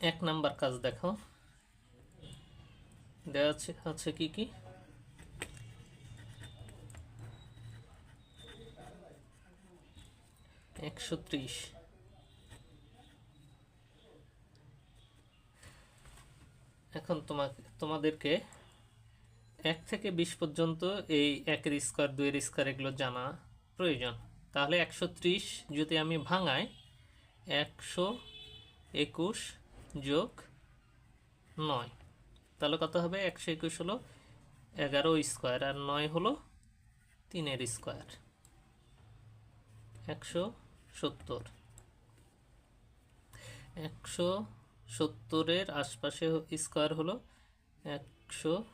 এক নাম্বার কাজ দেখো দেওয়া আছে আছে কি কি? একশো ত্রিশ। এখন তোমাকে তোমাদেরকে এক থেকে বিশ পর্যন্ত এই একের স্কোয়ার দুইয়ের স্কোয়ার এগুলো জানা প্রয়োজন। তাহলে একশো ত্রিশ যদি আমি ভাঙাই, একশো একুশ যোগ নয়। তাহলে কত হবে? একশো একুশ হলো এগারো স্কোয়ার আর নয় হলো তিনের স্কোয়ার। একশো সত্তর। একশো সত্তরের আশপাশে স্কোয়ার হলো একশো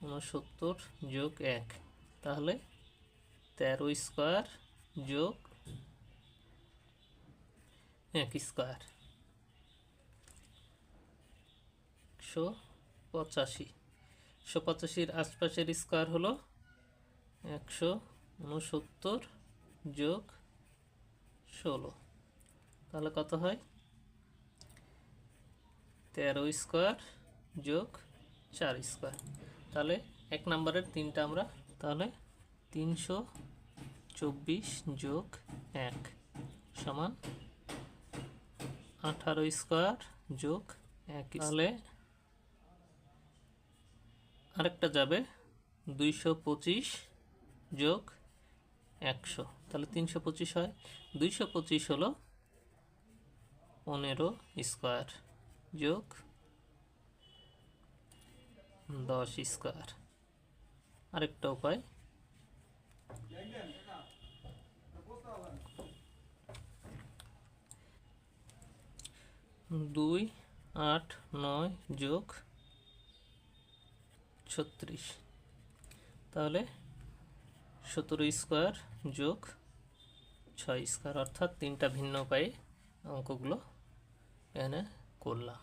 উনসত্তর যোগ এক। তাহলে তেরো স্কোয়ার যোগ এক স্কোয়ার। একশো পঁচাশি। একশো পঁচাশির আশপাশের স্কোয়ার হলো একশো উনসত্তর যোগ ষোলো। তাহলে কত হয়? তেরো স্কোয়ার যোগ চার স্কোয়ার। তাহলে এক নম্বরের তিনটা আমরা, তাহলে তিনশো চব্বিশ যোগ এক সমান আঠারো স্কোয়ার যোগ এক। তাহলে আরেকটা যাবে দুইশো পঁচিশ যোগ একশো। তাহলে তিনশো পঁচিশ হয়। দুইশো পঁচিশ হলো পনেরো স্কোয়ার যোগ দশ স্কোয়ার। আরেকটা উপায়। দুই, আট, নয় যোগ ছত্রিশ। তাহলে সতেরো স্কোয়ার যোগ ছয় স্কোয়ার অর্থাৎ তিনটা ভিন্ন উপায়ে অঙ্কগুলো এখানে করলাম।